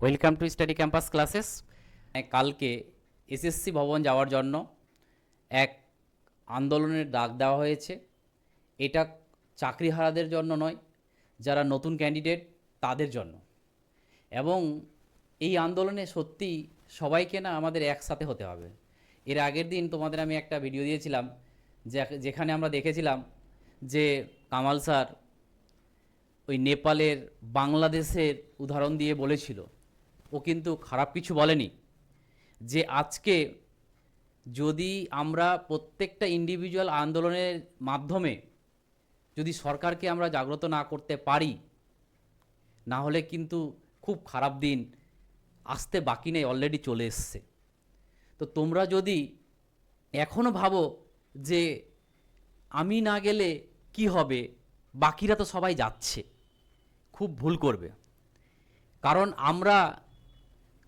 Welcome to study campus classes কালকে SSC ভবন যাওয়ার জন্য এক আন্দোলনের ডাক দেওয়া হয়েছে। এটা চাকরিহারাদের জন্য নয়, যারা নতুন ক্যান্ডিডেট তাদের জন্য। এবং এই আন্দোলনে সত্যি সবাইকে না আমাদের একসাথে হতে হবে। এর আগের দিন তোমাদের আমি একটা ভিডিও দিয়েছিলাম যেখানে আমরা দেখেছিলাম যে কামাল স্যার ওই নেপালের বাংলাদেশের উদাহরণ দিয়ে বলেছিল। ও কিন্তু খারাপ কিছু বলেনি। যে আজকে যদি আমরা প্রত্যেকটা ইন্ডিভিজুয়াল আন্দোলনের মাধ্যমে যদি সরকারকে আমরা জাগ্রত না করতে পারি, না হলে কিন্তু খুব খারাপ দিন আসতে বাকি নেই অলরেডি চলে এসছে। তো তোমরা যদি এখনও ভাবো যে আমি না গেলে কি হবে, বাকিরা তো সবাই যাচ্ছে, খুব ভুল করবে। কারণ আমরা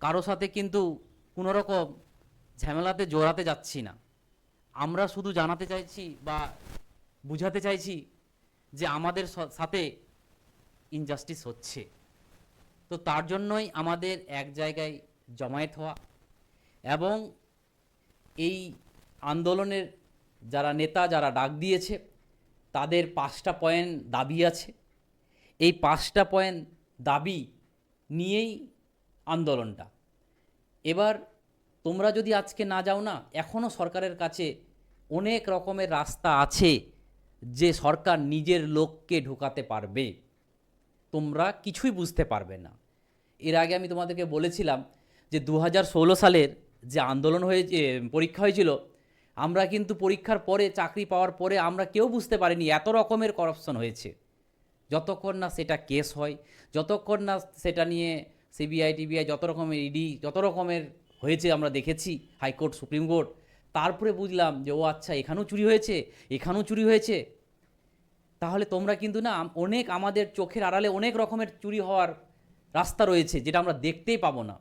কারও সাথে কিন্তু কোনো রকম ঝামেলাতে জোড়াতে যাচ্ছি না। আমরা শুধু জানাতে চাইছি বা বুঝাতে চাইছি যে আমাদের সাথে ইনজাস্টিস হচ্ছে। তো তার জন্যই আমাদের এক জায়গায় জমায়েত হওয়া এবং এই আন্দোলনের যারা নেতা, যারা ডাক দিয়েছে, তাদের পাঁচটা পয়েন্ট দাবি আছে। এই পাঁচটা পয়েন্ট দাবি নিয়েই আন্দোলনটা। এবার তোমরা যদি আজকে না যাও না এখনও সরকারের কাছে অনেক রকমের রাস্তা আছে যে সরকার নিজের লোককে ঢোকাতে পারবে। তোমরা কিছুই বুঝতে পারবে না। এর আগে আমি তোমাদেরকে বলেছিলাম যে দু হাজার ষোলো সালের যে আন্দোলন হয়ে যে পরীক্ষা হয়েছিল, আমরা কিন্তু পরীক্ষার পরে, চাকরি পাওয়ার পরে আমরা কেউ বুঝতে পারিনি এত রকমের করাপশন হয়েছে। যতক্ষণ না সেটা কেস হয়, যতক্ষণ না সেটা নিয়ে সিবিআই টিবিআই যত রকমের ইডি যত রকমের হয়েছে আমরা দেখেছি হাইকোর্ট সুপ্রিম কোর্ট তারপরে বুঝলাম যে, ও আচ্ছা এখানেও চুরি হয়েছে, এখানেও চুরি হয়েছে। তাহলে তোমরা কিন্তু না অনেক আমাদের চোখের আড়ালে অনেক রকমের চুরি হওয়ার রাস্তা রয়েছে, যেটা আমরা দেখতেই পাবো না।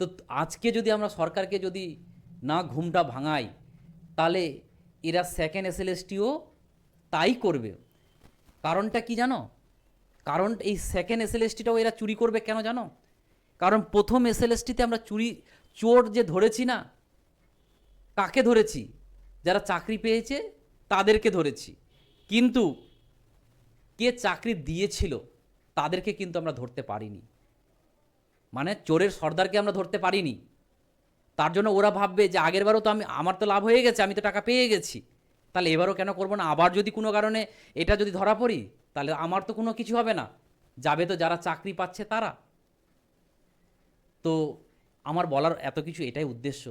তো আজকে যদি আমরা সরকারকে যদি না ঘুমটা ভাঙাই, তাহলে এরা সেকেন্ড এসএলএসটিও তাই করবে। কারণটা কি জানো? কারণ এই সেকেন্ড এস এসএলএসটিটাও এরা চুরি করবে কেন জানো? কারণ প্রথম এস এসএলএসটিতে আমরা চুরি, চোর যে ধরেছি না, কাকে ধরেছি? যারা চাকরি পেয়েছে, তাদেরকে ধরেছি। কিন্তু কে চাকরি দিয়েছিল, তাদেরকে কিন্তু আমরা ধরতে পারিনি। মানে চোরের সর্দারকে আমরা ধরতে পারিনি। তার জন্য ওরা ভাববে যে আগেরবারও তো আমি, আমার তো লাভ হয়ে গেছে, আমি তো টাকা পেয়ে গেছি। তাহলে এবারও কেন করব না? আবার যদি কোনো কারণে এটা যদি ধরা পড়ি, তাহলে আমার তো কোনো কিছু হবে না। যাবে তো যারা চাকরি পাচ্ছে তারা। তো আমার বলার এত কিছু এটাই উদ্দেশ্য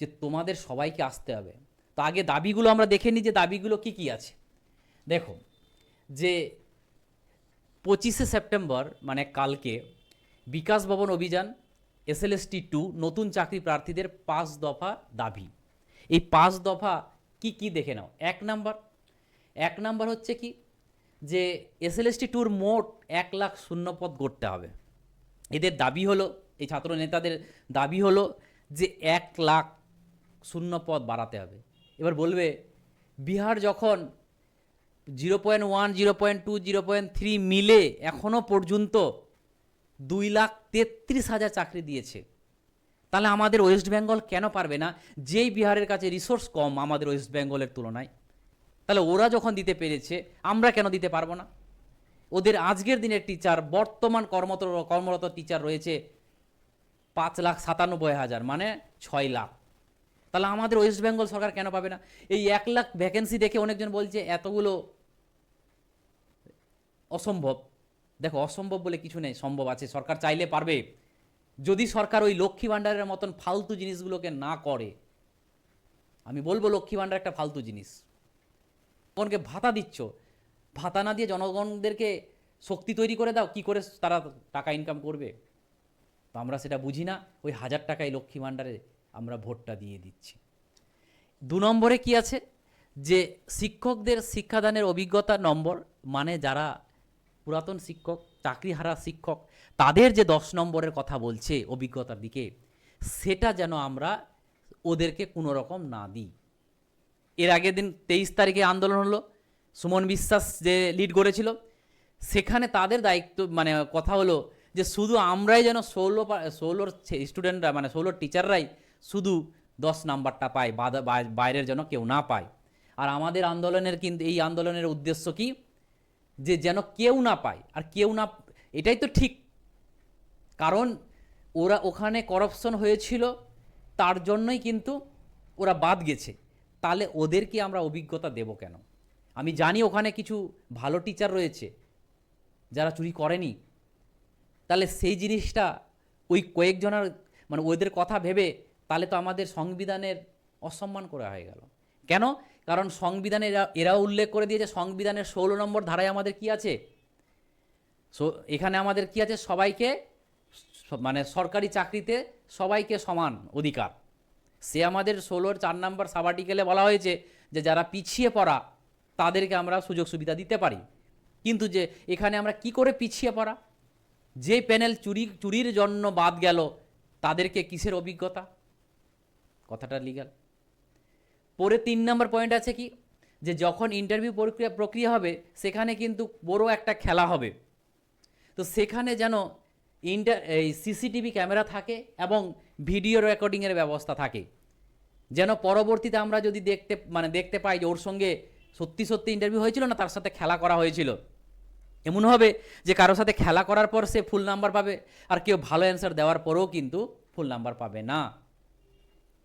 যে তোমাদের সবাইকে আসতে হবে। তো আগে দাবিগুলো আমরা দেখে নিই যে দাবিগুলো কি কি আছে। দেখো, যে পঁচিশে সেপ্টেম্বর মানে কালকে, বিকাশ ভবন অভিযান এসএলএসটি টু, নতুন চাকরি প্রার্থীদের পাঁচ দফা দাবি। এই পাঁচ দফা কি কি দেখে নাও। এক নাম্বার। এক নাম্বার হচ্ছে কি যে এসএলএসটি টুর মোট এক লাখ শূন্য পদ গড়তে হবে। এদের দাবি হলো, এই ছাত্র নেতাদের দাবি হলো যে এক লাখ শূন্য পদ বাড়াতে হবে। এবার বলবে, বিহার যখন zero point one, zero point two, zero point three মিলে এখনও পর্যন্ত দুই লাখ তেত্রিশ হাজার চাকরি দিয়েছে তাহলে আমাদের ওয়েস্ট বেঙ্গল কেন পারবে না? যেই বিহারের কাছে রিসোর্স কম, আমাদের ওয়েস্ট বেঙ্গলের তুলনায়। তাহলে ওরা যখন দিতে পেরেছে, আমরা কেন দিতে পারব না? ওদের আজকের দিনের টিচার বর্তমান কর্মত, কর্মরত টিচার রয়েছে পাঁচ লাখ সাতানব্বই হাজার মানে ছয় লাখ। তাহলে আমাদের ওয়েস্ট বেঙ্গল সরকার কেন পাবে না? এই এক লাখ ভ্যাকেন্সি দেখে অনেকজন বলছে, এতগুলো অসম্ভব। দেখো, অসম্ভব বলে কিছু নেই, সম্ভব আছে, সরকার চাইলে পারবে। যদি সরকার ওই লক্ষ্মী ভাণ্ডারের মতন ফালতু জিনিসগুলোকে না করে, আমি বলব লক্ষ্মী ভাণ্ডার একটা ফালতু জিনিস। জনগণকে ভাতা দিচ্ছ, ভাতা না দিয়ে জনগণদেরকে শক্তি তৈরি করে দাও, কি করে তারা টাকা ইনকাম করবে? তো আমরা সেটা বুঝি না, ওই হাজার টাকায় লক্ষ্মী ভাণ্ডারে আমরা ভোটটা দিয়ে দিচ্ছি। দু নম্বরে কি আছে? যে শিক্ষকদের শিক্ষাদানের অভিজ্ঞতা নম্বর মানে যারা পুরাতন শিক্ষক চাকরিহারা শিক্ষক, তাদের যে দশ নম্বরের কথা বলছে অভিজ্ঞতার দিকে, সেটা যেন আমরা ওদেরকে কোনো রকম না দিই। এর আগের দিন তেইশ তারিখে আন্দোলন হলো, সুমন বিশ্বাস যে লিড করেছিল, সেখানে তাদের দায়িত্ব মানে কথা হলো যে শুধু আমরাই যেন ষোলো ষোলোর স্টুডেন্টরা মানে ষোলোর টিচাররাই শুধু দশ নাম্বারটা পায় বাইরের যেন কেউ না পায়। আর আমাদের আন্দোলনের কিন্তু, এই আন্দোলনের উদ্দেশ্য কি? যে যেন কেউ না পায়, আর কেউ না, এটাই তো ঠিক। কারণ ওরা ওখানে করাপশন হয়েছিল, তার জন্যই কিন্তু ওরা বাদ গেছে। তাহলে ওদেরকে আমরা অভিজ্ঞতা দেব কেন? আমি জানি ওখানে কিছু ভালো টিচার রয়েছে, যারা চুরি করেনি। তাহলে সেই জিনিসটা ওই কয়েকজনের মানে ওদের কথা ভেবে তাহলে তো আমাদের সংবিধানের অসম্মান করা হয়ে গেল। কেন? কারণ সংবিধানে এরা উল্লেখ করে দিয়েছে, সংবিধানের ষোলো নম্বর ধারায় আমাদের কি আছে? এখানে আমাদের কি আছে? সবাইকে মানে সরকারি চাকরিতে সবাইকে সমান অধিকার। সে আমাদের ষোলোর চার নাম্বার সাবার্টিকেলে বলা হয়েছে যে যারা পিছিয়ে পড়া, তাদেরকে আমরা সুযোগ সুবিধা দিতে পারি। কিন্তু যে, এখানে আমরা কি করে পিছিয়ে পড়া? যে প্যানেল চুরি, চুরির জন্য বাদ গেল, তাদেরকে কিসের অভিজ্ঞতা? কথাটা লিগাল পরে তিন নম্বর পয়েন্ট আছে কি? যে যখন ইন্টারভিউ প্রক্রিয়া প্রক্রিয়া হবে, সেখানে কিন্তু বড় একটা খেলা হবে। তো সেখানে যেন ইন্টার এই সিসিটিভি ক্যামেরা থাকে এবং ভিডিও রেকর্ডিংয়ের ব্যবস্থা থাকে। যেন পরবর্তীতে আমরা যদি দেখতে মানে দেখতে পাই যে ওর সঙ্গে সত্যি সত্যি ইন্টারভিউ হয়েছিল না, তার সাথে খেলা করা হয়েছিল। এমন হবে যে কারোর সাথে খেলা করার পর সে ফুল নাম্বার পাবে, আর কেউ ভালো অ্যান্সার দেওয়ার পরেও কিন্তু ফুল নাম্বার পাবে না।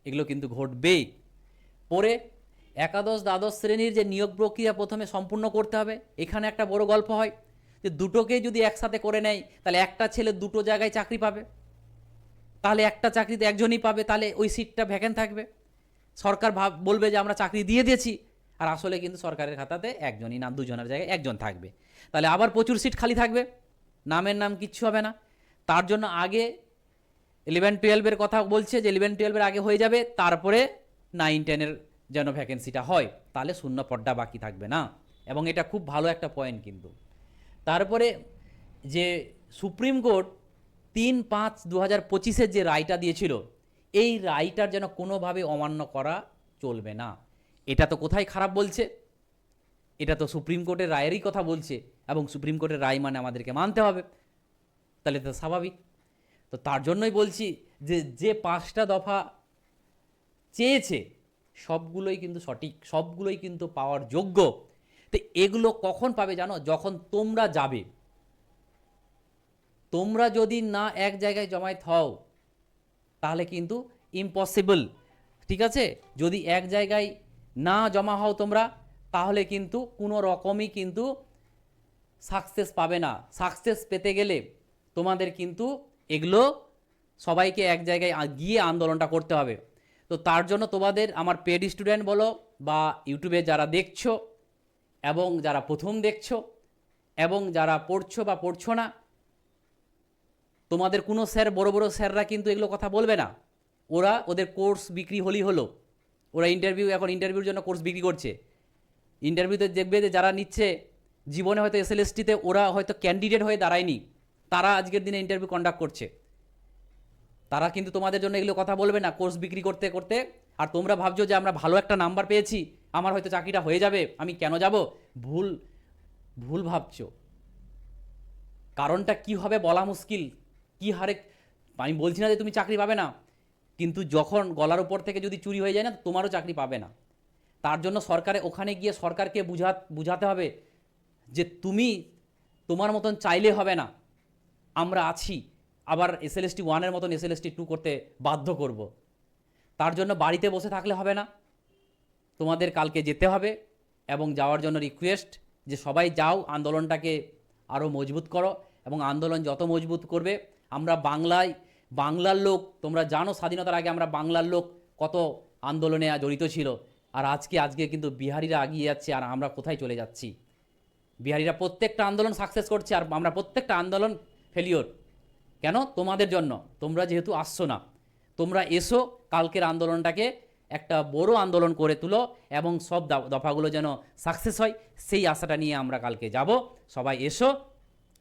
এগুলো কিন্তু ঘটবেই। পরে একাদশ দ্বাদশ শ্রেণির যে নিয়োগ প্রক্রিয়া প্রথমে সম্পূর্ণ করতে হবে, এখানে একটা বড় গল্প হয় যে দুটোকে যদি একসাথে করে নেয়, তাহলে একটা ছেলে দুটো জায়গায় চাকরি পাবে। তাহলে একটা চাকরিতে একজনই পাবে, তাহলে ওই সিটটা ভ্যাকেন্ট থাকবে। সরকার ভাব, বলবে যে আমরা চাকরি দিয়ে দিয়েছি, আর আসলে কিন্তু সরকারের খাতাতে একজনই না, দুজনের জায়গায় একজন থাকবে। তাহলে আবার প্রচুর সিট খালি থাকবে, নামের নাম কিচ্ছু হবে না। তার জন্য আগে ইলেভেন টুয়েলভের কথা বলছে যে ইলেভেন টুয়েলভের আগে হয়ে যাবে, তারপরে নাইন টেনের যেন ভ্যাকেন্সিটা হয়, তাহলে শূন্য পড্ডা বাকি থাকবে না। এবং এটা খুব ভালো একটা পয়েন্ট কিন্তু। তারপরে যে সুপ্রিম কোর্ট তিন পাঁচ দু হাজার পঁচিশের যে রায়টা দিয়েছিল, এই রায়টার যেন কোনোভাবে অমান্য করা চলবে না। এটা তো কোথায় খারাপ বলছে? এটা তো সুপ্রিম কোর্টের রায়েরই কথা বলছে, এবং সুপ্রিম কোর্টের রায় মানে আমাদেরকে মানতে হবে। তাহলে তো স্বাভাবিক। তো তার জন্যই বলছি যে যে পাঁচটা দফা চেয়েছে, সবগুলোই কিন্তু সঠিক, সবগুলোই কিন্তু পাওয়ার যোগ্য। তো এগুলো কখন পাবে জানো? যখন তোমরা যাবে। তোমরা যদি না এক জায়গায় জমায়েত হও, তাহলে কিন্তু ইম্পসিবল ঠিক আছে? যদি এক জায়গায় না জমা হও তোমরা, তাহলে কিন্তু কোনো রকমই কিন্তু সাকসেস পাবে না। সাকসেস পেতে গেলে তোমাদের কিন্তু এগুলো সবাইকে এক জায়গায় গিয়ে আন্দোলনটা করতে হবে। তো তার জন্য তোমাদের আমার পেড স্টুডেন্ট বলো বা ইউটিউবে যারা দেখছ এবং যারা প্রথম দেখছ এবং যারা পড়ছো বা পড়ছো না, তোমাদের কোনো স্যার, বড় বড় স্যাররা কিন্তু এগুলো কথা বলবে না। ওরা ওদের কোর্স বিক্রি হলেই হলো। ওরা ইন্টারভিউ এখন ইন্টারভিউর জন্য কোর্স বিক্রি করছে। ইন্টারভিউতে দেখবে যে যারা নিচ্ছে, জীবনে হয়তো এসএলএসটিতে ওরা হয়তো ক্যান্ডিডেট হয়ে দাঁড়ায়নি। তারা আজকের দিনে ইন্টারভিউ কন্ডাক্ট করছে। তারা কিন্তু তোমাদের জন্য এগুলো কথা বলবে না কোর্স বিক্রি করতে করতে। আর তোমরা ভাবছ যে আমরা ভালো একটা নাম্বার পেয়েছি, আমার হয়তো চাকরিটা হয়ে যাবে, আমি কেন যাব? ভুল ভুল ভাবছ। কারণটা কি হবে বলা মুশকিল, কি হারে, আমি বলছি না যে তুমি চাকরি পাবে না, কিন্তু যখন গলার উপর থেকে যদি চুরি হয়ে যায় না, তোমারও চাকরি পাবে না। তার জন্য সরকারে, ওখানে গিয়ে সরকারকে বুঝা, বুঝাতে হবে যে তুমি তোমার মতন চাইলে হবে না, আমরা আছি। আবার এসএলএসটি ওয়ানের মতন এসএলএসটি টু করতে বাধ্য করব। তার জন্য বাড়িতে বসে থাকলে হবে না। তোমাদের কালকে যেতে হবে এবং যাওয়ার জন্য রিকোয়েস্ট যে সবাই যাও, আন্দোলনটাকে আরও মজবুত করো এবং আন্দোলন যত মজবুত করবে, আমরা বাংলায়, বাংলার লোক, তোমরা জানো স্বাধীনতার আগে আমরা বাংলার লোক কত আন্দোলনে জড়িত ছিল। আর আজকে আজকে কিন্তু বিহারিরা এগিয়ে যাচ্ছে আর আমরা কোথায় চলে যাচ্ছি? বিহারিরা প্রত্যেকটা আন্দোলন সাকসেস করছে আর আমরা প্রত্যেকটা আন্দোলন ফেলিওর কেন? তোমাদের জন্য। তোমরা যেহেতু আসছো না। তোমরা এসো, কালকের আন্দোলনটাকে একটা বড় আন্দোলন করে তুলো এবং সব দফাগুলো যেন সাকসেস হয়, সেই আশাটা নিয়ে আমরা কালকে যাব। সবাই এসো।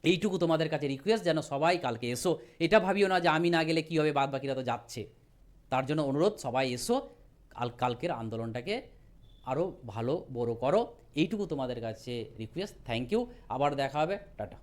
এইটুকু তোমাদের কাছে রিকোয়েস্ট যেন সবাই কালকে এসো। এটা ভাবিও না যে আমি না গেলে কী হবে বাদ বাকিরা তো যাচ্ছে। তার জন্য অনুরোধ, সবাই এসো, কাল কালকের আন্দোলনটাকে আরও ভালো, বড় করো। এইটুকু তোমাদের কাছে রিকোয়েস্ট থ্যাংক ইউ আবার দেখা হবে। টাটা।